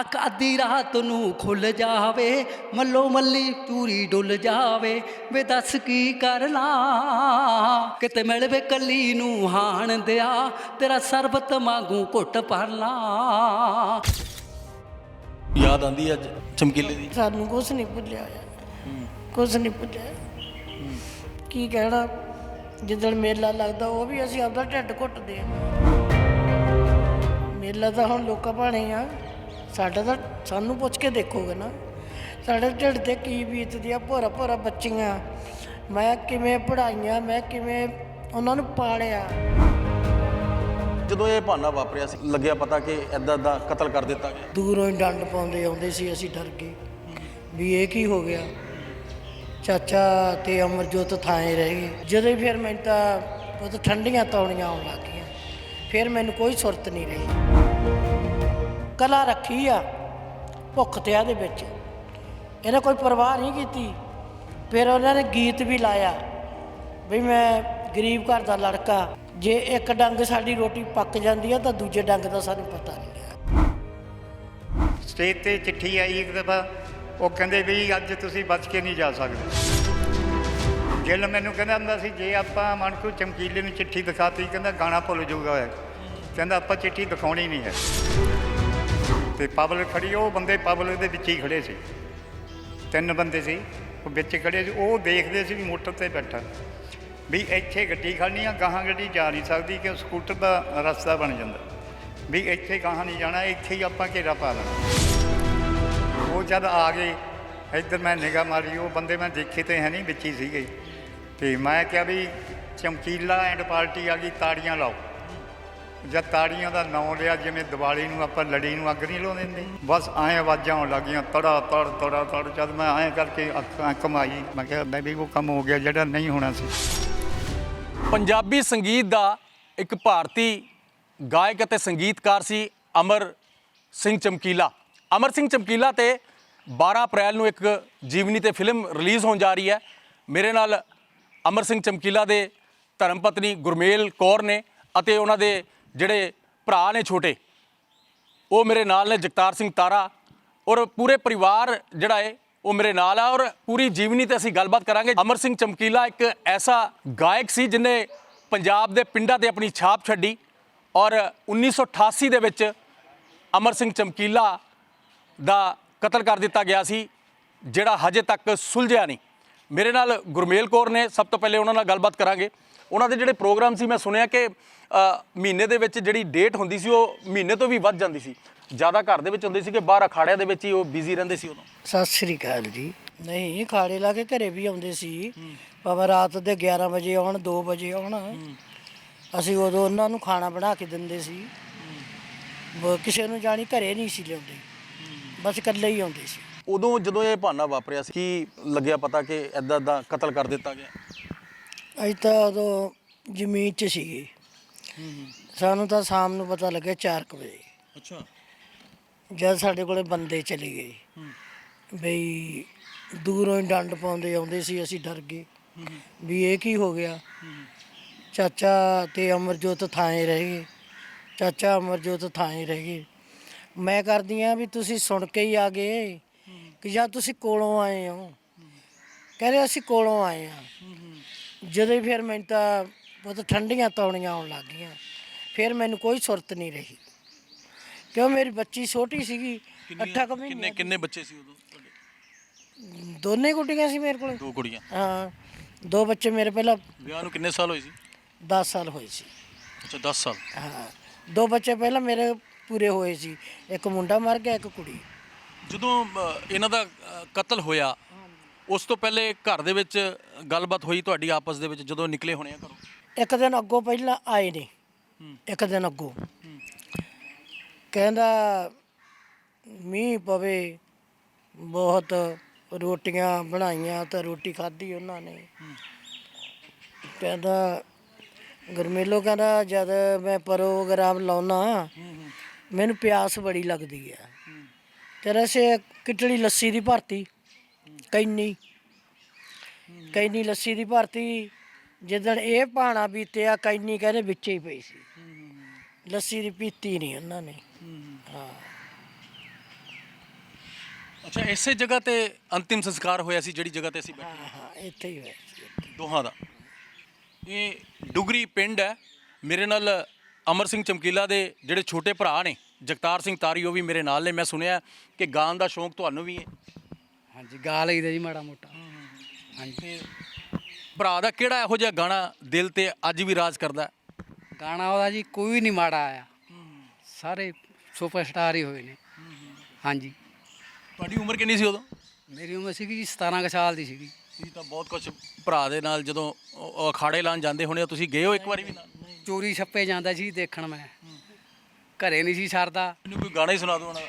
ਅੱਖ ਅੱਧੀ ਰਾਤ ਨੂੰ ਖੁੱਲ ਜਾਵੇ ਮੱਲੋ ਮੱਲੀ ਚੂਰੀ ਡੁੱਲ ਜਾਵੇ ਵੇ ਦੱਸ ਕੀ ਕਰ ਲਾਂ ਕਿਤੇ ਮਿਲਵੇ ਕੱਲੀ ਨੂੰ ਹਾਣ ਦਿਆ ਤੇਰਾ ਸਰਬਤ ਮੰਗੂ ਘੁੱਟ ਭਰ ਲਾਂ ਯਾਦ ਆਂਦੀ ਅੱਜ ਚਮਕੀਲੇ ਦੀ? ਸਾਨੂੰ ਕੁਝ ਨਹੀਂ ਭੁੱਲਿਆ ਕੁਝ ਨਹੀਂ ਭੁੱਲਿਆ। ਕੀ ਕਹਿਣਾ? ਜਿੱਦਣ ਮੇਲਾ ਲੱਗਦਾ ਉਹ ਵੀ ਅਸੀਂ ਆਪਦਾ ਢਿੱਡ ਘੁੱਟਦੇ ਆ ਮੇਲਾ ਤਾਂ ਹੁਣ ਲੋਕਾਂ ਭਾਣੇ ਆ। ਸਾਡਾ ਤਾਂ ਸਾਨੂੰ ਪੁੱਛ ਕੇ ਦੇਖੋਗੇ ਨਾ। ਸਾਡੇ ਢਿੱਡ ਤੇ ਕੀ ਬੀਤਦੀ ਆ ਭੋਰਾ ਭੋਰਾ ਬੱਚੀਆਂ। ਮੈਂ ਕਿਵੇਂ ਪੜਾਈਆਂ ਮੈਂ ਕਿਵੇਂ ਉਹਨਾਂ ਨੂੰ ਪਾਲਿਆ। ਜਦੋਂ ਇਹ ਭਾਨਾ ਵਾਪਰਿਆ ਸੀ ਲੱਗਿਆ ਪਤਾ ਕਿ ਐਦਾਂ ਦਾ ਕਤਲ ਕਰ ਦਿੱਤਾ ਗਿਆ। ਦੂਰੋਂ ਹੀ ਡੰਡ ਪਾਉਂਦੇ ਆਉਂਦੇ ਸੀ ਅਸੀਂ ਡਰ ਗਏ। ਵੀ ਇਹ ਕੀ ਹੋ ਗਿਆ? ਚਾਚਾ ਤੇ ਅਮਰਜੋਤ ਥਾਏ ਰਹਿ ਗਏ। ਜਦੋਂ ਫਿਰ ਮੈਨੂੰ ਤਾਂ ਉਹ ਠੰਡੀਆਂ ਤੌਣੀਆਂ ਆਉਣ ਲੱਗ ਗਈਆਂ ਫਿਰ ਮੈਨੂੰ ਕੋਈ ਸੁਰਤ ਨਹੀਂ ਰਹੀ। ਕਲਾ ਰੱਖੀ ਆ ਭੁੱਖ ਤੇ ਆ ਦੇ ਵਿੱਚ। ਇਹਨੇ ਕੋਈ ਪਰਵਾਹ ਨਹੀਂ ਕੀਤੀ। ਫਿਰ ਉਹਨਾਂ ਨੇ ਗੀਤ ਵੀ ਲਾਇਆ ਵੀ ਮੈਂ ਗਰੀਬ ਘਰ ਦਾ ਲੜਕਾ, ਜੇ ਇੱਕ ਡੰਗ ਸਾਡੀ ਰੋਟੀ ਪੱਕ ਜਾਂਦੀ ਆ ਤਾਂ ਦੂਜੇ ਡੰਗ ਦਾ ਸਾਨੂੰ ਪਤਾ ਨਹੀਂ ਹੈ। ਸਟੇਜ ਤੇ ਚਿੱਠੀ ਆਈ ਇੱਕ ਦਫਾ, ਉਹ ਕਹਿੰਦੇ ਵੀ ਅੱਜ ਤੁਸੀਂ ਬਚ ਕੇ ਨਹੀਂ ਜਾ ਸਕਦੇ। ਜੇਲ ਮੈਨੂੰ ਕਹਿੰਦਾ ਹੁੰਦਾ ਸੀ, ਜੇ ਆਪਾਂ ਮਨਕੂ ਚਮਕੀਲੇ ਨੂੰ ਚਿੱਠੀ ਦਿਖਾਤੀ, ਕਹਿੰਦਾ ਗਾਣਾ ਭੁੱਲ ਜਾਊਗਾ। ਇਹ। ਕਹਿੰਦਾ ਆਪਾਂ ਚਿੱਠੀ ਦਿਖਾਉਣੀ ਨਹੀਂ ਹੈ। ਤੇ ਪਬਲਿਕ ਖੜੀ, ਉਹ ਬੰਦੇ ਪਬਲਿਕ ਦੇ ਵਿੱਚ ਹੀ ਖੜੇ ਸੀ। ਤਿੰਨ ਬੰਦੇ ਸੀ, ਉਹ ਵਿੱਚ ਖੜੇ ਸੀ, ਉਹ ਦੇਖਦੇ ਸੀ ਵੀ ਮੋਟਰ ਤੇ ਬੈਠਾ। ਵੀ ਇੱਥੇ ਗੱਡੀ ਖੜਨੀ ਆ, ਗਾਹਾਂ ਗੱਡੀ ਜਾ ਨਹੀਂ ਸਕਦੀ ਕਿ ਸਕੂਟਰ ਦਾ ਰਸਤਾ ਬਣ ਜਾਂਦਾ। ਵੀ ਇੱਥੇ ਗਾਹਾਂ ਨਹੀਂ ਜਾਣਾ, ਇੱਥੇ ਹੀ ਆਪਾਂ ਘੇਰਾ ਪਾ ਲੈਣਾ। ਉਹ ਜਦ ਆ ਗਏ, ਇੱਧਰ ਮੈਂ ਨਿਗਾਹ ਮਾਰੀ, ਉਹ ਬੰਦੇ ਮੈਂ ਦੇਖੇ ਤੇ ਹੈ ਨਹੀਂ, ਵਿੱਚ ਹੀ ਸੀਗੇ। ਤੇ ਮੈਂ ਕਿਹਾ ਵੀ ਚਮਕੀਲਾ ਐਂਡ ਪਾਰਟੀ ਆ ਗਈ, ਤਾੜੀਆਂ ਲਾਓ। ਜਾਂ ਤਾੜੀਆਂ ਦਾ ਨਾਂ ਲਿਆ ਜਿਵੇਂ ਦੀਵਾਲੀ ਨੂੰ ਆਪਾਂ ਲੜੀ ਨੂੰ ਅੱਗ ਨਹੀਂ ਲਾਉਂਦੇ ਹੁੰਦੇ ਬਸ ਐਂ ਆਵਾਜ਼ਾਂ ਆਉਣ ਲੱਗੀਆਂ, ਤੜਾ, ਤੜ ਤੜਾ, ਤੜ, ਜਦ ਮੈਂ ਐਂ ਕਰਕੇ ਅੱਖਾਂ ਕਮਾਈ ਮੈਂ ਕਿਹਾ, ਮੈਂ ਵੀ ਉਹ ਕੰਮ ਹੋ ਗਿਆ ਜਿਹੜਾ ਨਹੀਂ ਹੋਣਾ ਸੀ। ਪੰਜਾਬੀ ਸੰਗੀਤ ਦਾ ਇੱਕ ਭਾਰਤੀ ਗਾਇਕ ਅਤੇ ਸੰਗੀਤਕਾਰ ਸੀ ਅਮਰ ਸਿੰਘ ਚਮਕੀਲਾ। ਅਮਰ ਸਿੰਘ ਚਮਕੀਲਾ ਤੇ 12 ਅਪ੍ਰੈਲ ਨੂੰ ਇੱਕ ਜੀਵਨੀ ਤੇ ਫਿਲਮ ਰਿਲੀਜ਼ ਹੋਣ ਜਾ ਰਹੀ ਹੈ। ਮੇਰੇ ਨਾਲ ਅਮਰ ਸਿੰਘ ਚਮਕੀਲਾ ਦੇ ਧਰਮ ਪਤਨੀ ਗੁਰਮੇਲ ਕੌਰ ਨੇ ਅਤੇ ਉਹਨਾਂ ਦੇ ਜਿਹੜੇ ਭਰਾ ਨੇ ਛੋਟੇ, ਉਹ ਮੇਰੇ ਨਾਲ ਨੇ ਜਗਤਾਰ ਸਿੰਘ ਤਾਰਾ ਔਰ ਪੂਰੇ ਪਰਿਵਾਰ ਜਿਹੜਾ ਹੈ ਉਹ ਮੇਰੇ ਨਾਲ ਆ ਔਰ ਪੂਰੀ ਜੀਵਨੀ ਤੇ ਅਸੀਂ ਗੱਲਬਾਤ ਕਰਾਂਗੇ। ਅਮਰ ਸਿੰਘ ਚਮਕੀਲਾ ਇੱਕ ਐਸਾ ਗਾਇਕ ਸੀ ਜਿਨੇ ਪੰਜਾਬ ਦੇ ਪਿੰਡਾਂ ਤੇ ਆਪਣੀ ਛਾਪ ਛੱਡੀ ਔਰ 1988 ਦੇ ਵਿੱਚ ਅਮਰ ਸਿੰਘ ਚਮਕੀਲਾ ਦਾ ਕਤਲ ਕਰ ਦਿੱਤਾ ਗਿਆ ਸੀ, ਜਿਹੜਾ ਹਜੇ ਤੱਕ ਸੁਲਝਿਆ ਨਹੀਂ। ਮੇਰੇ ਨਾਲ ਗੁਰਮੇਲ ਕੌਰ ਨੇ, ਸਭ ਤੋਂ ਪਹਿਲੇ ਉਹਨਾਂ ਨਾਲ ਗੱਲਬਾਤ ਕਰਾਂਗੇ। ਉਹਨਾਂ ਦੇ ਜਿਹੜੇ ਪ੍ਰੋਗਰਾਮ ਸੀ ਮੈਂ ਸੁਣਿਆ ਕਿ ਮਹੀਨੇ ਦੇ ਵਿੱਚ ਜਿਹੜੀ ਡੇਟ ਹੁੰਦੀ ਸੀ ਉਹ ਮਹੀਨੇ ਤੋਂ ਵੀ ਵੱਧ ਜਾਂਦੀ ਸੀ। ਜ਼ਿਆਦਾ ਘਰ ਦੇ ਵਿੱਚ ਹੁੰਦੇ ਸੀ ਕਿ ਬਾਹਰ ਅਖਾੜਿਆਂ ਦੇ ਵਿੱਚ ਹੀ ਉਹ ਬਿਜ਼ੀ ਰਹਿੰਦੇ ਸੀ ਉਦੋਂ। ਸਤਿ ਸ੍ਰੀ ਅਕਾਲ ਜੀ। ਨਹੀਂ ਖਾੜੇ ਲਾ ਕੇ ਘਰੇ ਵੀ ਆਉਂਦੇ ਸੀ। ਭਾਵੇਂ ਰਾਤ ਦੇ 11 ਵਜੇ ਆਉਣ 2 ਵਜੇ ਆਉਣ ਅਸੀਂ ਉਦੋਂ ਉਹਨਾਂ ਨੂੰ ਖਾਣਾ ਬਣਾ ਕੇ ਦਿੰਦੇ ਸੀ। ਕਿਸੇ ਨੂੰ ਜਾਣੀ ਘਰੇ ਨਹੀਂ ਸੀ ਲਿਆਉਂਦੇ। ਬਸ ਇਕੱਲੇ ਹੀ ਆਉਂਦੇ ਸੀ। ਉਦੋਂ ਜਦੋਂ ਇਹ ਭਾਨਾ ਵਾਪਰਿਆ ਸੀ ਕੀ ਲੱਗਿਆ ਪਤਾ ਕਿ ਐਦਾਂ ਦਾ ਕਤਲ ਕਰ ਦਿੱਤਾ ਗਿਆ? ਅਸੀਂ ਤਾਂ ਉਦੋਂ ਜ਼ਮੀਨ 'ਚ ਸੀਗੇ। ਸਾਨੂੰ ਤਾਂ ਸ਼ਾਮ ਨੂੰ ਪਤਾ ਲੱਗਿਆ 4 ਵਜੇ। ਅੱਛਾ। ਜਦ ਸਾਡੇ ਕੋਲੇ ਬੰਦੇ ਚਲੇ ਗਏ। ਬਈ ਦੂਰੋਂ ਹੀ ਡੰਡ ਪਾਉਂਦੇ ਆਉਂਦੇ ਸੀ ਅਸੀਂ ਡਰ ਗਏ। ਵੀ ਇਹ ਕੀ ਹੋ ਗਿਆ? ਚਾਚਾ ਤੇ ਅਮਰਜੋਤ ਥਾਏ ਰਹਿ ਗਏ। ਚਾਚਾ ਅਮਰਜੋਤ ਥਾਏ ਰਹਿ ਗਏ। ਮੈਂ ਕਰਦੀ ਆ ਵੀ ਤੁਸੀਂ ਸੁਣ ਕੇ ਹੀ ਆ ਗਏ ਕਿ ਜਾਂ ਤੁਸੀਂ ਕੋਲੋਂ ਆਏ ਹੋ? ਕਹਿੰਦੇ ਅਸੀਂ ਕੋਲੋਂ ਆਏ ਆ। ਜਦੋਂ ਹੀ ਫਿਰ ਮੈਨੂੰ ਤਾਂ ਬਹੁਤ ਠੰਡੀਆਂ ਤੌਣੀਆਂ ਆਉਣ ਲੱਗ ਗਈਆਂ ਫਿਰ ਮੈਨੂੰ ਕੋਈ ਸੁਰਤ ਨਹੀਂ ਰਹੀ। ਕਿਉਂ? ਮੇਰੀ ਬੱਚੀ ਛੋਟੀ ਸੀਗੀ 8 ਕੁ ਮਹੀਨੇ ਕਿੰਨੇ ਕਿੰਨੇ ਬੱਚੇ ਸੀ ਉਦੋਂ ਤੁਹਾਡੇ? ਦੋਨੇ ਗੁੱਡੀਆਂ ਸੀ ਮੇਰੇ ਕੋਲ। ਦੋ ਕੁੜੀਆਂ ਹਾਂ ਦੋ ਬੱਚੇ ਮੇਰੇ ਪਹਿਲਾਂ ਵਿਆਹ ਨੂੰ ਕਿੰਨੇ ਸਾਲ ਹੋਏ ਸੀ? 10 ਸਾਲ ਹੋਏ ਸੀ। ਅੱਛਾ 10 ਸਾਲ। ਹਾਂ ਦੋ ਬੱਚੇ ਪਹਿਲਾਂ ਮੇਰੇ ਪੂਰੇ ਹੋਏ ਸੀ। ਇੱਕ ਮੁੰਡਾ ਮਰ ਗਿਆ ਇੱਕ ਕੁੜੀ। ਜਦੋਂ ਅ, ਇਹਨਾਂ ਦਾ ਅ, ਕਤਲ ਹੋਇਆ ਉਸ ਤੋਂ ਪਹਿਲੇ ਘਰ ਦੇ ਵਿੱਚ ਗੱਲਬਾਤ ਹੋਈ ਤੁਹਾਡੀ ਆਪਸ ਦੇ ਵਿੱਚ ਜਦੋਂ ਨਿਕਲੇ ਹੋਣੇ ਆ ਘਰੋਂ? ਇੱਕ ਦਿਨ ਅੱਗੋਂ ਪਹਿਲਾਂ ਆਏ ਨੇ। ਇੱਕ ਦਿਨ ਅੱਗੋਂ। ਕਹਿੰਦਾ, ਮੀਂਹ ਪਵੇ, ਬਹੁਤ ਰੋਟੀਆਂ ਬਣਾਈਆਂ ਤਾਂ ਰੋਟੀ ਖਾਧੀ ਉਹਨਾਂ ਨੇ। ਕਹਿੰਦਾ, ਗਰਮੇਲੋ ਕਹਿੰਦਾ, ਜਦ ਮੈਂ ਪ੍ਰੋਗਰਾਮ ਲਾਉਣਾ ਮੈਨੂੰ ਪਿਆਸ ਬੜੀ ਲੱਗਦੀ ਆ। ਤੇਰੇ ਸੇ ਕਿਟਲੀ ਲੱਸੀ ਦੀ ਭਰਤੀ। ਕੈਨੀ। ਕੈਨੀ ਲੱਸੀ ਦੀ ਭਰਤੀ ਜਿੱਦਣ ਇਹ ਪਾਣਾ ਬੀਤਿਆ ਕੈਨੀ ਕਹਿੰਦੇ ਵਿੱਚੇ ਹੀ ਪਈ ਸੀ। ਲੱਸੀ ਦੀ ਪੀਤੀ ਨਹੀਂ ਉਹਨਾਂ ਨੇ। ਹਾਂ। ਅੱਛਾ ਇਸੇ ਜਗ੍ਹਾ ਤੇ ਅੰਤਿਮ ਸੰਸਕਾਰ ਹੋਇਆ ਸੀ ਜਿਹੜੀ ਜਗ੍ਹਾ ਤੇ ਅਸੀਂ ਬੈਠੇ ਹਾਂ ਹਾਂ। ਇੱਥੇ ਹੀ ਹੋਇਆ ਸੀ ਦੋਹਾਂ ਦਾ। ਇਹ ਡੁਗਰੀ ਪਿੰਡ ਹੈ। ਮੇਰੇ ਨਾਲ ਅਮਰ ਸਿੰਘ ਚਮਕੀਲਾ ਦੇ ਜਿਹੜੇ ਛੋਟੇ ਭਰਾ ਨੇ ਜਗਤਾਰ ਸਿੰਘ ਤਾਰੀ ਉਹ ਵੀ ਮੇਰੇ ਨਾਲ ਨੇ। ਮੈਂ ਸੁਣਿਆ ਕਿ ਗਾਣ ਦਾ ਸ਼ੌਂਕ ਤੁਹਾਨੂੰ ਵੀ ਹੈ। ਹਾਂਜੀ ਗਾ ਲਈਦਾ ਜੀ ਮਾੜਾ ਮੋਟਾ। ਹਾਂਜੀ। ਭਰਾ ਦਾ ਕਿਹੜਾ ਇਹੋ ਜਿਹਾ ਗਾਣਾ ਦਿਲ ਤੇ ਅੱਜ ਵੀ ਰਾਜ ਕਰਦਾ? ਹੈ? ਗਾਣਾ ਉਹਦਾ ਜੀ ਕੋਈ ਨਹੀਂ ਮਾੜਾ ਆਇਆ। ਸਾਰੇ ਸੁਪਰਸਟਾਰ ਹੀ ਹੋਏ ਨੇ। ਹਾਂਜੀ। ਤੁਹਾਡੀ ਉਮਰ ਕਿੰਨੀ ਸੀ ਉਦੋਂ? ਮੇਰੀ ਉਮਰ ਸੀਗੀ ਜੀ 17 ਕੁ ਸਾਲ ਦੀ ਸੀਗੀ। ਤੁਸੀਂ ਤਾਂ ਬਹੁਤ ਕੁਝ ਭਰਾ ਦੇ ਨਾਲ ਜਦੋਂ ਅਖਾੜੇ ਲਾਣ ਜਾਂਦੇ ਹੋਣੇ ਹੋ, ਤੁਸੀਂ ਗਏ ਹੋ ਇੱਕ ਵਾਰੀ ਵੀ ਨਾਲ? ਚੋਰੀ ਛੱਪੇ ਜਾਂਦਾ ਸੀ ਦੇਖਣ ਮੈਂ। ਘਰੇ ਨਹੀਂ ਸੀ ਸਰਦਾ। ਮੈਨੂੰ ਕੋਈ ਗਾਣਾ ਹੀ ਸੁਣਾ ਦਿਓ ਉਹਨਾਂ ਦਾ।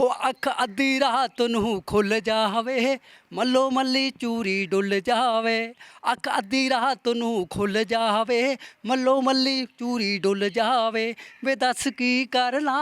ਉਹ ਅੱਖ ਅੱਧੀ ਰਾਤ ਨੂੰ ਖੁੱਲ ਜਾਵੇ, ਮੱਲੋ ਮੱਲੀ ਚੂਰੀ ਡੁੱਲ ਜਾਵੇ। ਅੱਖ ਅੱਧੀ ਰਾਤ ਨੂੰ ਖੁੱਲ ਜਾਵੇ, ਮੱਲੋ ਮੱਲੀ ਚੂਰੀ ਡੁੱਲ ਜਾਵੇ। ਵੇ ਦੱਸ ਕੀ ਕਰਨਾ?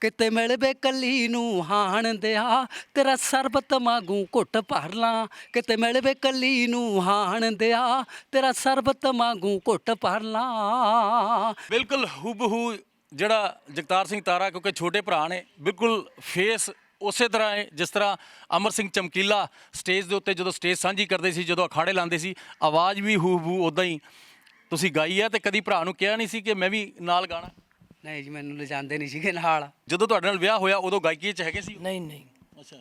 ਕਿਤੇ ਮਿਲਵੇ ਕੱਲੀ ਨੂੰ ਹਾਣ ਦਿਆ, ਤੇਰਾ ਸਰਬਤ ਮਾਗੂ ਘੁੱਟ ਭਰ ਲਾਂ ਕਿਤੇ ਮਿਲਵੇ ਕੱਲੀ ਨੂੰ ਹਾਣ ਦਿਆ, ਤੇਰਾ ਸਰਬਤ ਮਾਗੂ ਘੁੱਟ ਭਰ ਲਾਂ ਬਿਲਕੁਲ ਹੂਬਹੂ ਜਿਹੜਾ ਜਗਤਾਰ ਸਿੰਘ ਤਾਰਾ ਕਿਉਂਕਿ ਛੋਟੇ ਭਰਾ ਨੇ ਬਿਲਕੁਲ ਫੇਸ ਉਸੇ ਤਰ੍ਹਾਂ ਹੈ ਜਿਸ ਤਰ੍ਹਾਂ ਅਮਰ ਸਿੰਘ ਚਮਕੀਲਾ ਸਟੇਜ ਦੇ ਉੱਤੇ ਜਦੋਂ ਸਟੇਜ ਸਾਂਝੀ ਕਰਦੇ ਸੀ ਜਦੋਂ ਅਖਾੜੇ ਲਾਉਂਦੇ ਸੀ ਆਵਾਜ਼ ਵੀ ਹੂਬਹੂ ਉਦਾਂ ਹੀ ਤੁਸੀਂ ਗਾਈ ਹੈ ਤੇ ਕਦੀ ਭਰਾ ਨੂੰ ਕਿਹਾ ਨਹੀਂ ਸੀ ਕਿ ਮੈਂ ਵੀ ਨਾਲ ਗਾਣਾ? ਨਹੀਂ ਜੀ ਮੈਨੂੰ ਲਿਜਾਂਦੇ ਨਹੀਂ ਸੀਗੇ ਨਾਲ। ਜਦੋਂ ਤੁਹਾਡੇ ਨਾਲ ਵਿਆਹ ਹੋਇਆ ਉਦੋਂ ਗਾਇਕੀ 'ਚ ਹੈਗੇ ਸੀ ਨਹੀਂ ਨਹੀਂ। ਅੱਛਾ।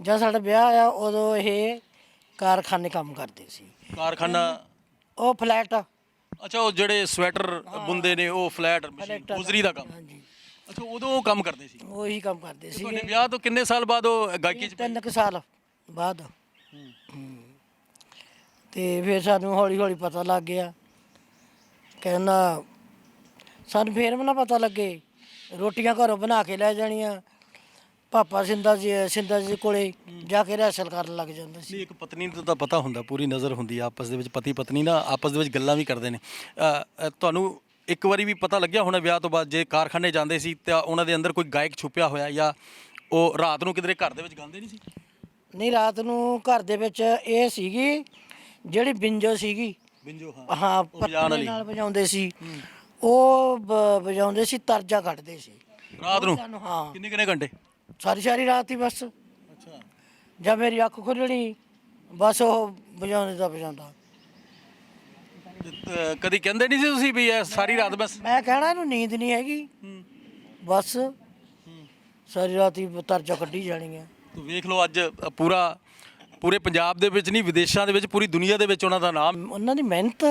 ਜਦ ਸਾਡਾ ਵਿਆਹ ਆ ਉਦੋਂ ਇਹ ਕਾਰਖਾਨੇ ਕੰਮ ਕਰਦੇ ਸੀ। ਕਾਰਖਾਨਾ? ਉਹ ਫਲੈਟ ਅੱਛਾ ਉਹ ਜਿਹੜੇ ਸਵੈਟਰ ਬੁੰਦੇ ਨੇ ਉਹ ਫਲੈਟ ਮਸ਼ੀਨ ਗੁਜ਼ਰੀ ਦਾ ਕੰਮ। ਹਾਂਜੀ। ਅੱਛਾ ਉਦੋਂ ਉਹ ਕੰਮ ਕਰਦੇ ਸੀ? ਉਹੀ ਕੰਮ ਕਰਦੇ ਸੀ ਤੁਹਾਡੇ ਵਿਆਹ ਤੋਂ ਕਿੰਨੇ ਸਾਲ ਬਾਅਦ ਉਹ ਗਾਇਕੀ 'ਚ ਤਿੰਨ ਕੁ ਸਾਲ ਬਾਅਦ। ਹੂੰ। ਤੇ ਫਿਰ ਸਾਨੂੰ ਹੌਲੀ ਹੌਲੀ ਪਤਾ ਲੱਗ ਗਿਆ। ਕਹਿੰਦਾ ਸਾਨੂੰ ਫੇਰ ਵੀ ਨਾ ਪਤਾ ਲੱਗੇ। ਰੋਟੀਆਂ ਘਰੋਂ ਬਣਾ ਕੇ ਲੈ ਜਾਣੀਆਂ। ਪਾਪਾ ਸਿੰਦਾ ਜੀ ਸਿੰਦਾ ਜੀ ਕੋਲੇ ਜਾ ਕੇ ਰੈਸਲ ਕਰਨ ਲੱਗ ਜਾਂਦਾ ਸੀ। ਨਹੀਂ ਇੱਕ ਪਤਨੀ ਨੂੰ ਤਾਂ ਪਤਾ ਹੁੰਦਾ ਪੂਰੀ ਨਜ਼ਰ ਹੁੰਦੀ ਆ ਆਪਸ ਦੇ ਵਿੱਚ ਪਤੀ ਪਤਨੀ ਨਾ ਆਪਸ ਦੇ ਵਿੱਚ ਗੱਲਾਂ ਵੀ ਕਰਦੇ ਨੇ। ਅ, ਅ, ਤੁਹਾਨੂੰ ਇੱਕ ਵਾਰੀ ਵੀ ਪਤਾ ਲੱਗਿਆ ਹੋਣਾ ਵਿਆਹ ਤੋਂ ਬਾਅਦ ਜੇ ਕਾਰਖਾਨੇ ਜਾਂਦੇ ਸੀ ਤਾਂ ਉਹਨਾਂ ਦੇ ਅੰਦਰ ਕੋਈ ਗਾਇਕ ਛੁਪਿਆ ਹੋਇਆ ਜਾਂ ਉਹ ਰਾਤ ਨੂੰ ਕਿਧਰੇ ਘਰ ਦੇ ਵਿੱਚ ਗਾਉਂਦੇ ਨਹੀਂ ਸੀ? ਨਹੀਂ ਰਾਤ ਨੂੰ ਘਰ ਦੇ ਵਿੱਚ ਇਹ ਸੀਗੀ ਜਿਹੜੀ ਬਿੰਜੋ ਸੀਗੀ। ਬਿੰਜੋ ਹਾਂ। ਵਜਾਉਣ ਵਾਲੀ। ਨਾਲ ਵਜਾਉਂਦੇ ਸੀ। ਉਹ ਬ- ਵਜਾਉਂਦੇ ਸੀ ਤਰਜਾ ਕੱਢਦੇ ਸੀ। ਰਾਤ ਨੂੰ? ਸਾਨੂੰ ਹਾਂ। ਕਿੰਨੇ ਕਿੰਨੇ ਘੰਟੇ? ਸਾਰੀ ਸਾਰੀ ਰਾਤ ਹੀ ਬਸ। ਅੱਛਾ। ਜਦ ਮੇਰੀ ਅੱਖ ਖੁੱਲਣੀ ਬਸ ਉਹ ਵਜਾਉਂਦੇ ਦਾ ਵਜਾਉਂਦਾ। ਕਦੀ ਕਹਿੰਦੇ ਨਹੀਂ ਸੀ ਤੁਸੀਂ ਵੀ ਇਹ ਸਾਰੀ ਰਾਤ ਬਸ? ਮੈਂ ਕਹਿਣਾ ਇਹਨੂੰ ਨੀਂਦ ਨਹੀਂ ਹੈਗੀ। ਬਸ। ਸਾਰੀ ਰਾਤ ਹੀ ਤਰਜਾ ਕੱਢੀ ਜਾਣੀ ਹੈ ਤੂੰ ਵੇਖ ਲਓ ਅੱਜ ਅ, ਪੂਰਾ ਪੂਰੇ ਪੰਜਾਬ ਦੇ ਵਿੱਚ ਨਹੀਂ ਵਿਦੇਸ਼ਾਂ ਦੇ ਵਿੱਚ ਪੂਰੀ ਦੁਨੀਆ ਦੇ ਵਿੱਚ ਉਹਨਾਂ ਦਾ ਨਾਮ। ਉਹਨਾਂ ਦੀ ਮਿਹਨਤ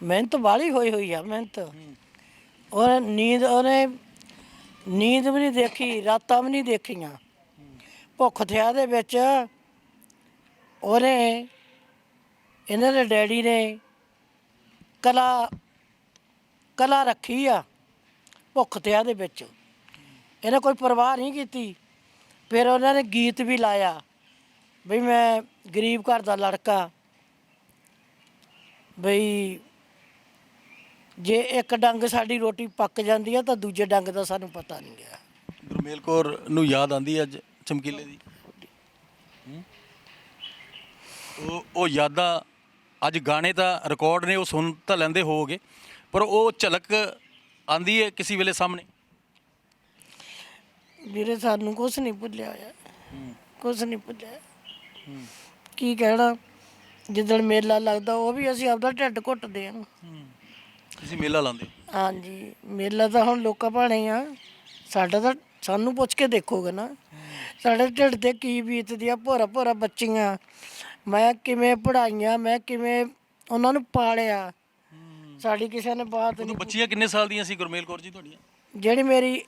ਮਿਹਨਤ ਵਾਲੀ ਹੋਈ ਹੋਈ ਆ ਮਿਹਨਤ। ਔਰ ਨੀਂਦ ਉਹਨੇ ਨੀਂਦ ਵੀ ਨਹੀਂ ਦੇਖੀ, ਰਾਤਾਂ ਵੀ ਨਹੀਂ ਦੇਖੀਆਂ। ਭੁੱਖ ਥਿਆ ਦੇ ਵਿੱਚ ਉਹਨੇ, ਇਹਨਾਂ ਦੇ ਡੈਡੀ ਨੇ ਕਲਾ ਕਲਾ ਰੱਖੀ ਆ, ਭੁੱਖ ਥਿਆ ਦੇ ਵਿੱਚ। ਇਹਨੇ ਕੋਈ ਪਰਵਾਹ ਨਹੀਂ ਕੀਤੀ। ਫਿਰ ਉਹਨਾਂ ਨੇ ਗੀਤ ਵੀ ਲਾਇਆ ਬਈ ਮੈਂ ਗਰੀਬ ਘਰ ਦਾ ਲੜਕਾ, ਬਈ ਜੇ ਇੱਕ ਡੰਗ ਸਾਡੀ ਰੋਟੀ ਪੱਕ ਜਾਂਦੀ ਆ ਤਾਂ ਦੂਜੇ ਡੰਗ ਦਾ ਸਾਨੂੰ ਪਤਾ ਨਹੀਂ ਗਿਆ ਗੁਰਮੇਲ ਕੌਰ ਨੂੰ ਯਾਦ ਆਂਦੀ ਅੱਜ ਚਮਕੀਲੇ ਦੀ? ਹੂੰ? ਉਹ ਉਹ ਯਾਦਾਂ ਅੱਜ ਗਾਣੇ ਤਾਂ ਰਿਕਾਰਡ ਨੇ ਉਹ ਸੁਣ ਤਾਂ ਲੈਂਦੇ ਹੋਵੋਗੇ ਪਰ ਉਹ ਝਲਕ ਆਂਦੀ ਹੈ ਕਿਸੇ ਵੇਲੇ ਸਾਹਮਣੇ? ਵੀਰੇ ਸਾਨੂੰ ਕੁਝ ਨਹੀਂ ਭੁੱਲਿਆ ਹੋਇਆ। ਕੁਝ ਨਹੀਂ ਭੁੱਲਿਆ। ਕੀ ਕਹਿਣਾ? ਜਿੱਦਣ ਮੇਲਾ ਲੱਗਦਾ ਉਹ ਵੀ ਅਸੀਂ ਆਪਦਾ ਢਿੱਡ ਘੁੱਟਦੇ ਹਾਂ। ਤੁਸੀਂ ਮੇਲਾ ਲਾਉਂਦੇ ਹਾਂਜੀ ਮੇਲਾ ਤਾਂ ਹੁਣ ਲੋਕਾਂ ਭਾਣੇ ਆ। ਸਾਡਾ ਤਾਂ ਸਾਨੂੰ ਪੁੱਛ ਕੇ ਦੇਖੋਗੇ ਨਾ। ਸਾਡੇ ਢਿੱਡ ਤੇ ਕੀ ਬੀਤਦੀ ਆ ਭੋਰਾ ਭੋਰਾ ਬੱਚੀਆਂ। ਮੈਂ ਕਿਵੇਂ ਪੜਾਈਆਂ ਮੈਂ ਕਿਵੇਂ ਉਹਨਾਂ ਨੂੰ ਪਾਲਿਆ। ਸਾਡੀ ਕਿਸੇ ਨੇ ਬਾਤ ਉਦੋਂ ਨਹੀਂ ਬੱਚੀਆਂ ਕਿੰਨੇ ਸਾਲ ਦੀਆਂ ਸੀ ਗੁਰਮੇਲ ਕੌਰ ਜੀ ਤੁਹਾਡੀਆਂ? ਜਿਹੜੀ ਮੇਰੀ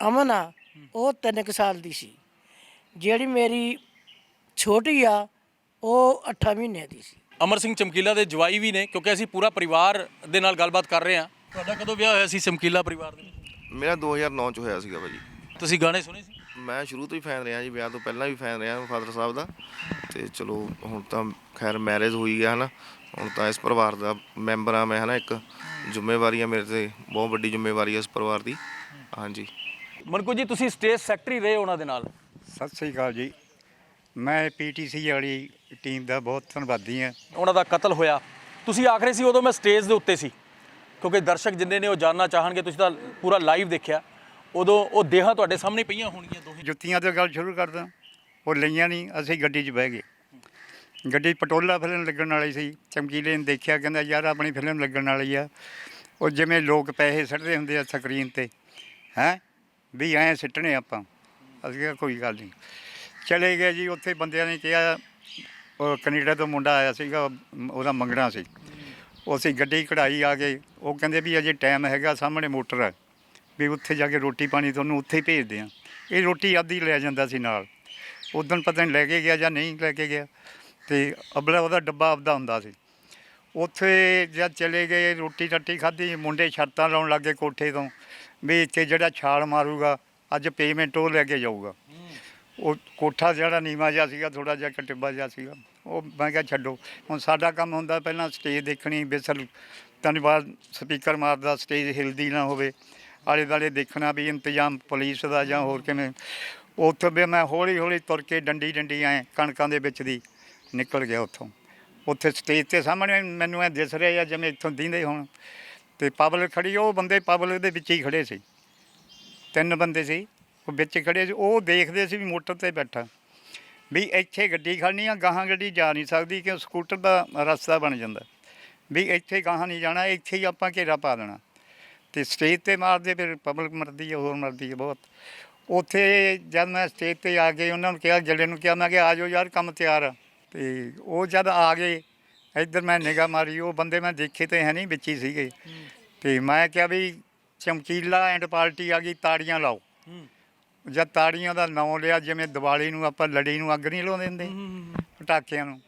ਅਮਨ ਆ ਉਹ ਤਿੰਨ ਕੁ ਸਾਲ ਦੀ ਸੀ। ਜਿਹੜੀ ਮੇਰੀ ਛੋਟੀ ਆ ਉਹ 8 ਮਹੀਨੇ ਦੀ ਸੀ। ਅਮਰ ਸਿੰਘ ਚਮਕੀਲਾ ਦੇ ਜਵਾਈ ਵੀ ਨੇ ਕਿਉਂਕਿ ਅਸੀਂ ਪੂਰਾ ਪਰਿਵਾਰ ਦੇ ਨਾਲ ਗੱਲਬਾਤ ਕਰ ਰਹੇ ਹਾਂ। ਤੁਹਾਡਾ ਕਦੋਂ ਵਿਆਹ ਹੋਇਆ ਸੀ ਚਮਕੀਲਾ ਪਰਿਵਾਰ ਦੇ ਵਿੱਚ? ਮੇਰਾ 2009 ਚ ਹੋਇਆ ਸੀਗਾ ਭਾਜੀ। ਤੁਸੀਂ ਗਾਣੇ ਸੁਣੇ ਸੀ? ਮੈਂ ਸ਼ੁਰੂ ਤੋਂ ਹੀ ਫੈਨ ਰਿਹਾ ਜੀ ਵਿਆਹ ਤੋਂ ਪਹਿਲਾਂ ਵੀ ਫੈਨ ਰਿਹਾ ਫਾਦਰ ਸਾਹਿਬ ਦਾ। ਤੇ ਚਲੋ ਹੁਣ ਤਾਂ ਖੈਰ ਮੈਰਿਜ ਹੋਈ ਗਿਆ ਹਨਾ। ਹੁਣ ਤਾਂ ਇਸ ਪਰਿਵਾਰ ਦਾ ਮੈਂਬਰ ਆ ਮੈਂ ਹਨਾ ਇੱਕ। ਜ਼ਿੰਮੇਵਾਰੀ ਆ ਮੇਰੇ ਤੇ ਬਹੁਤ ਵੱਡੀ ਜ਼ਿੰਮੇਵਾਰੀ ਆ ਇਸ ਪਰਿਵਾਰ ਦੀ। ਹਾਂਜੀ। ਮਨਕੂ ਜੀ ਤੁਸੀਂ ਸਟੇਜ ਸੈਕਟਰੀ ਰਹੇ ਉਹਨਾਂ ਦੇ ਨਾਲ। ਸਤਿ ਸ੍ਰੀ ਅਕਾਲ ਜੀ। ਮੈਂ ਪੀਟੀਸੀ ਵਾਲੀ ਟੀਮ ਦਾ ਬਹੁਤ ਧੰਨਵਾਦੀ ਹਾਂ। ਉਹਨਾਂ ਦਾ ਕਤਲ ਹੋਇਆ। ਤੁਸੀਂ ਆਖਰੇ ਸੀ ਉਦੋਂ ਮੈਂ ਸਟੇਜ ਦੇ ਉੱਤੇ ਸੀ। ਕਿਉਂਕਿ ਦਰਸ਼ਕ ਜਿੰਨੇ ਨੇ ਉਹ ਜਾਨਣਾ ਚਾਹਣਗੇ ਤੁਸੀਂ ਤਾਂ ਪੂਰਾ ਲਾਈਵ ਦੇਖਿਆ। ਉਦੋਂ ਉਹ ਦੇਹਾਂ ਤੁਹਾਡੇ ਸਾਹਮਣੇ ਪਈਆਂ ਹੋਣਗੀਆਂ ਦੋਹੇ। ਜੁੱਤੀਆਂ ਤੋਂ ਗੱਲ ਸ਼ੁਰੂ ਕਰਦਾ ਉਹ ਲਈਆਂ ਨਹੀਂ ਅਸੀਂ ਗੱਡੀ 'ਚ ਬਹਿ ਗਏ। ਗੱਡੀ ਪਟੋਲਾ ਫਿਲਮ ਲੱਗਣ ਵਾਲੀ ਸੀ। ਚਮਕੀਲੇ ਨੇ ਦੇਖਿਆ ਕਹਿੰਦਾ ਯਾਰ ਆਪਣੀ ਫਿਲਮ ਲੱਗਣ ਵਾਲੀ ਆ। ਉਹ ਜਿਵੇਂ ਲੋਕ ਪੈਸੇ ਸੱਟਦੇ ਹੁੰਦੇ ਆ ਸਕਰੀਨ ਤੇ। ਹੈ? ਵੀ ਐਂ ਸਿੱਟਣੇ ਆਪਾਂ। ਅਸੀਂ ਕਿਹਾ ਕੋਈ ਗੱਲ ਨਹੀਂ। ਚਲੇ ਗਏ ਜੀ ਉੱਥੇ ਬੰਦਿਆਂ ਨੇ ਕਿਹਾ ਉਹ ਕੈਨੇਡਾ ਤੋਂ ਮੁੰਡਾ ਆਇਆ ਸੀਗਾ, ਉਹਦਾ ਮੰਗਣਾ ਸੀ। ਉਹ ਅਸੀਂ ਗੱਡੀ ਕਢਾਈ ਆ ਗਏ ਉਹ ਕਹਿੰਦੇ ਵੀ ਅਜੇ ਟਾਈਮ ਹੈਗਾ, ਸਾਹਮਣੇ ਮੋਟਰ ਹੈ। ਵੀ ਉੱਥੇ ਜਾ ਕੇ ਰੋਟੀ ਪਾਣੀ ਤੁਹਾਨੂੰ ਉੱਥੇ ਹੀ ਭੇਜਦੇ ਆ ਇਹ ਰੋਟੀ ਆਦੀ ਲੈ ਜਾਂਦਾ ਸੀ ਨਾਲ। ਉਦੋਂ ਪਤਾ ਨਹੀਂ ਲੈ ਕੇ ਗਿਆ ਜਾਂ ਨਹੀਂ ਲੈ ਕੇ ਗਿਆ। ਤੇ ਅਬਲਾ ਉਹਦਾ ਡੱਬਾ ਆਪਦਾ ਹੁੰਦਾ ਸੀ। ਉੱਥੇ ਜਦ ਚਲੇ ਗਏ, ਰੋਟੀ ਟੱਟੀ ਖਾਧੀ, ਮੁੰਡੇ ਛੱਤਾਂ ਲਾਉਣ ਲੱਗੇ ਕੋਠੇ ਤੋਂ। ਵੀ ਇੱਥੇ ਜਿਹੜਾ ਛਾਲ ਮਾਰੂਗਾ, ਅੱਜ ਪੇਮੈਂਟ ਉਹ ਲੈ ਕੇ ਜਾਊਗਾ। ਉਹ ਕੋਠਾ ਜਿਹੜਾ ਨੀਵਾ ਜਿਹਾ ਸੀਗਾ ਥੋੜਾ ਜਿਹਾ ਕਟਿੱਬਾ ਜਿਹਾ ਸੀਗਾ। ਉਹ ਮੈਂ ਕਿਹਾ ਛੱਡੋ। ਹੁਣ ਸਾਡਾ ਕੰਮ ਹੁੰਦਾ ਪਹਿਲਾਂ ਸਟੇਜ ਦੇਖਣੀ ਬਿਸਲ ਧੰਨਵਾਦ ਸਪੀਕਰ ਮਾਰਦਾ ਸਟੇਜ ਹਿਲਦੀ ਨਾ ਹੋਵੇ। ਆਲੇ ਦੁਆਲੇ ਦੇਖਣਾ ਵੀ ਇੰਤਜ਼ਾਮ ਪੁਲਿਸ ਦਾ ਜਾਂ ਹੋਰ ਕਿਵੇਂ। ਉੱਥੇ ਵੀ ਮੈਂ ਹੌਲੀ ਹੌਲੀ ਤੁਰ ਕੇ ਡੰਡੀ ਡੰਡੀ ਆਏ ਕਣਕਾਂ ਦੇ ਵਿੱਚ ਦੀ ਨਿਕਲ ਗਿਆ ਉੱਥੋਂ। ਉੱਥੇ ਸਟੇਜ ਤੇ ਸਾਹਮਣੇ ਮੈਨੂੰ ਐ ਦਿਸ ਰਿਹਾ ਆ ਜਿਵੇਂ ਇੱਥੋਂ ਦਿੰਦੇ ਹੁਣ। ਤੇ ਪਬਲਿਕ ਖੜੀ, ਉਹ ਬੰਦੇ ਪਬਲਿਕ ਦੇ ਵਿੱਚ ਹੀ ਖੜੇ ਸੀ। ਤਿੰਨ ਬੰਦੇ ਸੀ। ਉਹ ਵਿੱਚ ਖੜੇ ਸੀ ਉਹ ਦੇਖਦੇ ਸੀ ਵੀ ਮੋਟਰ ਤੇ ਬੈਠਾ। ਵੀ ਇੱਥੇ ਗੱਡੀ ਖੜਨੀ ਆ ਗਾਹਾਂ ਗੱਡੀ ਜਾ ਨਹੀਂ ਸਕਦੀ ਕਿ ਸਕੂਟਰ ਦਾ ਰਸਤਾ ਬਣ ਜਾਂਦਾ। ਵੀ ਇੱਥੇ ਗਾਹਾਂ ਨਹੀਂ ਜਾਣਾ ਇੱਥੇ ਹੀ ਆਪਾਂ ਘੇਰਾ ਪਾ ਦੇਣਾ। ਤੇ ਸਟੇਜ ਤੇ ਮਾਰਦੇ ਫਿਰ ਪਬਲਿਕ ਮਰਦੀ ਹੈ ਹੋਰ ਮਰਦੀ ਹੈ ਬਹੁਤ। ਉੱਥੇ ਜਦ ਮੈਂ ਸਟੇਜ ਤੇ ਆ ਕੇ ਉਹਨਾਂ ਨੂੰ ਕਿਹਾ ਜਿਹੜੇ ਨੂੰ ਕਿਹਾ ਮੈਂ ਕਿ ਆ ਜਾਓ ਯਾਰ ਕੰਮ ਤਿਆਰ ਆ। ਤੇ ਉਹ ਜਦ ਆ ਗਏ ਇੱਧਰ ਮੈਂ ਨਿਗਾਹ ਮਾਰੀ ਉਹ ਬੰਦੇ ਮੈਂ ਦੇਖੇ ਤੇ ਹੈ ਨਹੀਂ ਵਿੱਚ ਹੀ ਸੀਗੇ। ਤੇ ਮੈਂ ਕਿਹਾ ਵੀ ਚਮਕੀਲਾ ਐਂਡ ਪਾਰਟੀ ਆ ਗਈ ਤਾੜੀਆਂ ਲਾਓ। ਜਦ ਤਾੜੀਆਂ ਦਾ ਨਾਂ ਲਿਆ ਜਿਵੇਂ ਦੀਵਾਲੀ ਨੂੰ ਆਪਾਂ ਲੜੀ ਨੂੰ ਅੱਗ ਨਹੀਂ ਲਾਉਂਦੇ ਹੁੰਦੇ ਪਟਾਕਿਆਂ ਨੂੰ।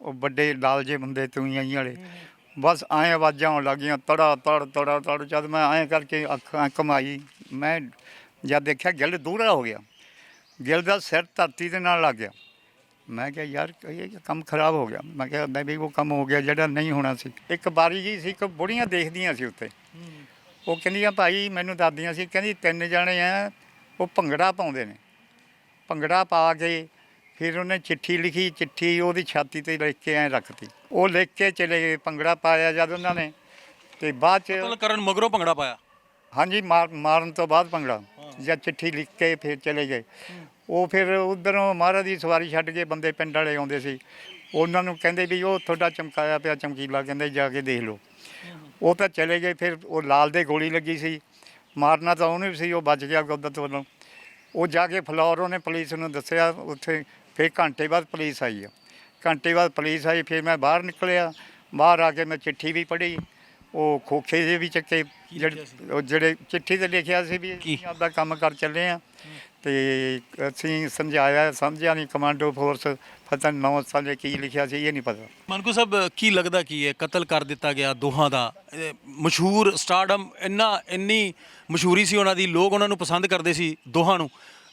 ਉਹ ਵੱਡੇ ਲਾਲ ਜੇ ਬੰਦੇ ਤੂਈਆਂ ਹੀ ਵਾਲੇ। ਬਸ ਐਂ ਆਵਾਜ਼ਾਂ ਆਉਣ ਲੱਗੀਆਂ ਤੜਾ ਤੜ ਤੜਾ ਤੜ ਜਦ ਮੈਂ ਐਂ ਕਰਕੇ ਅੱਖਾਂ ਕਮਾਈ ਮੈਂ ਜਦ ਦੇਖਿਆ ਗਿੱਲ ਦੂਰਾ ਹੋ ਗਿਆ। ਗਿੱਲ ਦਾ ਸਿਰ ਧਰਤੀ ਦੇ ਨਾਲ ਲੱਗ ਗਿਆ। ਮੈਂ ਕਿਹਾ ਯਾਰ ਇਹ ਕੰਮ ਖਰਾਬ ਹੋ ਗਿਆ। ਮੈਂ ਕਿਹਾ ਮੈਂ ਵੀ ਉਹ ਕੰਮ ਹੋ ਗਿਆ ਜਿਹੜਾ ਨਹੀਂ ਹੋਣਾ ਸੀ। ਇੱਕ ਬਾਰੀ ਜੀ ਸੀ ਇੱਕ ਬੁੜੀਆਂ ਦੇਖਦੀਆਂ ਸੀ ਉੱਤੇ ਉਹ ਕਹਿੰਦੀਆਂ ਭਾਈ ਮੈਨੂੰ ਦਾਦੀਆਂ ਸੀ ਕਹਿੰਦੀ ਤਿੰਨ ਜਣੇ ਆ ਉਹ ਭੰਗੜਾ ਪਾਉਂਦੇ ਨੇ। ਭੰਗੜਾ ਪਾ ਕੇ ਫਿਰ ਉਹਨੇ ਚਿੱਠੀ ਲਿਖੀ ਚਿੱਠੀ ਉਹਦੀ ਛਾਤੀ ਤੇ ਲਿਖ ਕੇ ਐ ਰੱਖਤੀ। ਉਹ ਲਿਖ ਕੇ ਚਲੇ ਗਏ ਭੰਗੜਾ ਪਾਇਆ ਜਦ ਉਹਨਾਂ ਨੇ। ਤੇ ਬਾਅਦ ਚ ਕਤਲ ਕਰਨ ਮਗਰੋਂ ਭੰਗੜਾ ਪਾਇਆ? ਹਾਂਜੀ ਮਾਰ ਮਾਰਨ ਤੋਂ ਬਾਅਦ ਭੰਗੜਾ। ਜਾਂ ਚਿੱਠੀ ਲਿਖ ਕੇ ਫਿਰ ਚਲੇ ਗਏ। ਉਹ ਫਿਰ ਉਧਰੋਂ ਮਹਾਰਾਜ ਦੀ ਸਵਾਰੀ ਛੱਡ ਕੇ ਬੰਦੇ ਪਿੰਡ ਵਾਲੇ ਆਉਂਦੇ ਸੀ। ਉਹਨਾਂ ਨੂੰ ਕਹਿੰਦੇ ਵੀ ਉਹ ਤੁਹਾਡਾ ਚਮਕਾਇਆ ਪਿਆ ਚਮਕੀਲਾ ਕਹਿੰਦੇ ਜਾ ਕੇ ਦੇਖ ਲਓ। ਉਹ ਤਾਂ ਚਲੇ ਗਏ ਫਿਰ ਉਹ ਲਾਲ ਦੇ ਗੋਲੀ ਲੱਗੀ ਸੀ। ਮਾਰਨਾ ਤਾਂ ਉਹਨੇ ਵੀ ਸੀ ਉਹ ਬਚ ਗਿਆ ਕੁਦਰਤ ਵੱਲੋਂ ਉਹ ਜਾ ਕੇ ਫਲੋਰ ਉਹਨੇ ਪੁਲਿਸ ਨੂੰ ਦੱਸਿਆ ਉੱਥੇ ਫਿਰ ਘੰਟੇ ਬਾਅਦ ਪੁਲਿਸ ਆਈ ਆ। ਘੰਟੇ ਬਾਅਦ ਪੁਲਿਸ ਆਈ ਫਿਰ ਮੈਂ ਬਾਹਰ ਨਿਕਲਿਆ। ਬਾਹਰ ਆ ਕੇ ਮੈਂ ਚਿੱਠੀ ਵੀ ਪੜ੍ਹੀ। ਉਹ ਖੋਖੇ ਜੇ ਵੀ ਚੱਕੇ ਜਿਹੜੇ ਚਿੱਠੀ ਤੇ ਲਿਖਿਆ ਸੀ ਵੀ ਆਪਦਾ ਕੰਮ ਕਰ ਚੱਲੇ ਆ। ਤੇ ਅਸੀਂ ਸਮਝਾਇਆ ਸਮਝਿਆ ਨਹੀਂ ਕਮਾਂਡੋ ਫੋਰਸ ਪਤਾ ਨਹੀਂ ਨੌ ਸਾਲੇ ਕੀ ਲਿਖਿਆ ਸੀ ਇਹ ਨਹੀਂ ਪਤਾ। ਮਨਕੂ ਸਾਹਿਬ ਕੀ ਲੱਗਦਾ ਕੀ ਹੈ ਕਤਲ ਕਰ ਦਿੱਤਾ ਗਿਆ ਦੋਹਾਂ ਦਾ? ਇਹ ਮਸ਼ਹੂਰ ਸਟਾਰਡਮ ਇੰਨਾ ਇੰਨੀ ਮਸ਼ਹੂਰੀ ਸੀ ਉਹਨਾਂ ਦੀ ਲੋਕ ਉਹਨਾਂ ਨੂੰ ਪਸੰਦ ਕਰਦੇ ਸੀ ਦੋਹਾਂ ਨੂੰ।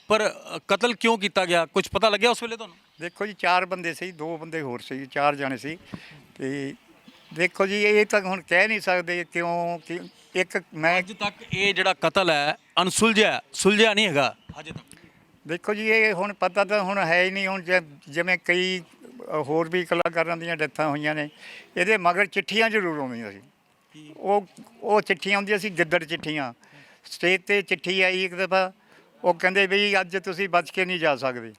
ਪਰ ਕਤਲ ਕਿਉਂ ਕੀਤਾ ਗਿਆ? ਕੁਝ ਪਤਾ ਲੱਗਿਆ ਉਸ ਵੇਲੇ ਤੁਹਾਨੂੰ? ਦੇਖੋ ਜੀ ਚਾਰ ਬੰਦੇ ਸੀ ਦੋ ਬੰਦੇ ਹੋਰ ਸੀ ਚਾਰ ਜਾਣੇ ਸੀ। ਤੇ ਦੇਖੋ ਜੀ ਇਹ ਤਾਂ ਹੁਣ ਕਹਿ ਨਹੀਂ ਸਕਦੇ ਕਿਉਂ ਕਿ ਇੱਕ ਮੈਂ ਅੱਜ ਤੱਕ ਇਹ ਜਿਹੜਾ ਕਤਲ ਹੈ ਅਨਸੁਲਝਿਆ ਸੁਲਝਿਆ ਨਹੀਂ ਹੈਗਾ। ਹਜੇ ਤੱਕ ਦੇਖੋ ਜੀ ਇਹ ਹੁਣ ਪਤਾ ਤਾਂ ਹੁਣ ਹੈ ਹੀ ਨਹੀਂ ਹੁਣ ਜਿ- ਜਿਵੇਂ ਕਈ ਹੋਰ ਵੀ ਕਲਾਕਾਰਾਂ ਦੀਆਂ ਡੈਥਾਂ ਹੋਈਆਂ ਨੇ ਇਹਦੇ ਮਗਰ ਚਿੱਠੀਆਂ ਜ਼ਰੂਰ ਆਉਂਦੀਆਂ ਸੀ। ਉਹ ਉਹ ਚਿੱਠੀਆਂ ਆਉਂਦੀਆਂ ਸੀ ਗਿੱਦੜ ਚਿੱਠੀਆਂ। ਸਟੇਜ ਤੇ ਚਿੱਠੀ ਆਈ ਇੱਕ ਦਫਾ ਉਹ ਕਹਿੰਦੇ ਵੀ ਅੱਜ ਤੁਸੀਂ ਬਚ ਕੇ ਨਹੀਂ ਜਾ ਸਕਦੇ।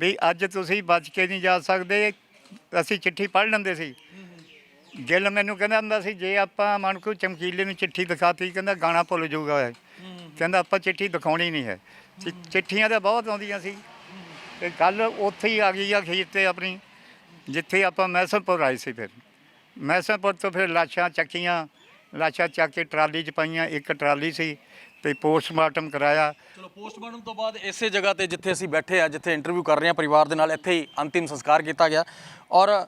ਵੀ ਅੱਜ ਤੁਸੀਂ ਬਚ ਕੇ ਨਹੀਂ ਜਾ ਸਕਦੇ ਅਸੀਂ ਚਿੱਠੀ ਪੜ੍ਹ ਲੈਂਦੇ ਸੀ। ਗਿੱਲ ਮੈਨੂੰ ਕਹਿੰਦਾ ਹੁੰਦਾ ਸੀ ਜੇ ਆਪਾਂ ਮਨ ਕੋ ਚਮਕੀਲੇ ਨੂੰ ਚਿੱਠੀ ਦਿਖਾਤੀ ਕਹਿੰਦਾ ਗਾਣਾ ਭੁੱਲ ਜਾਊਗਾ। ਇਹ। ਕਹਿੰਦਾ ਆਪਾਂ ਚਿੱਠੀ ਦਿਖਾਉਣੀ ਨਹੀਂ ਹੈ। ਚਿ- ਚਿੱਠੀਆਂ ਤਾਂ ਬਹੁਤ ਆਉਂਦੀਆਂ ਸੀ। ਤੇ ਗੱਲ ਉੱਥੇ ਹੀ ਆ ਗਈ ਆ ਖੀਰ ਤੇ ਆਪਣੀ, ਜਿੱਥੇ ਆਪਾਂ ਮੈਸਨਪੁਰ ਆਏ ਸੀ ਫਿਰ। ਮੈਸਨਪੁਰ ਤੋਂ ਫਿਰ ਲਾਸ਼ਾਂ ਚੱਕੀਆਂ, ਲਾਸ਼ਾਂ ਚੱਕ ਕੇ ਟਰਾਲੀ 'ਚ ਪਾਈਆਂ, ਇੱਕ ਟਰਾਲੀ ਸੀ ਤੇ ਪੋਸਟਮਾਰਟਮ ਕਰਾਇਆ। ਚਲੋ, ਪੋਸਟਮਾਰਟਮ ਤੋਂ ਬਾਅਦ ਇਸੇ ਜਗ੍ਹਾ ਤੇ ਜਿੱਥੇ ਅਸੀਂ ਬੈਠੇ ਆ, ਜਿੱਥੇ ਇੰਟਰਵਿਊ ਕਰ ਰਹੇ ਆ ਪਰਿਵਾਰ ਦੇ ਨਾਲ, ਇੱਥੇ ਹੀ ਅੰਤਿਮ ਸੰਸਕਾਰ ਕੀਤਾ ਗਿਆ। ਔਰ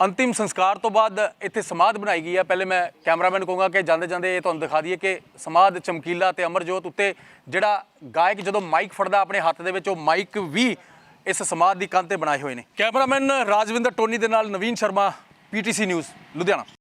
ਅੰਤਿਮ ਸੰਸਕਾਰ ਤੋਂ ਬਾਅਦ ਇੱਥੇ ਸਮਾਧ ਬਣਾਈ ਗਈ ਹੈ ਪਹਿਲੇ ਮੈਂ ਕੈਮਰਾਮੈਨ ਕਹੂੰਗਾ ਕਿ ਜਾਂਦੇ ਜਾਂਦੇ ਇਹ ਤੁਹਾਨੂੰ ਦਿਖਾ ਦਈਏ ਕਿ ਸਮਾਧ ਚਮਕੀਲਾ ਤੇ ਅਮਰਜੋਤ ਉੱਤੇ ਜਿਹੜਾ ਗਾਇਕ ਜਦੋਂ ਮਾਈਕ ਫੜਦਾ ਆਪਣੇ ਹੱਥ ਦੇ ਵਿੱਚ, ਉਹ ਮਾਈਕ ਵੀ ਇਸ ਸਮਾਧ ਦੀ ਕੰਧ ਤੇ ਬਣਾਏ ਹੋਏ ਨੇ। ਕੈਮਰਾਮੈਨ ਰਾਜਵਿੰਦਰ ਟੋਨੀ ਦੇ ਨਾਲ ਨਵੀਨ ਸ਼ਰਮਾ, ਪੀਟੀਸੀ ਨਿਊਜ਼, ਲੁਧਿਆਣਾ।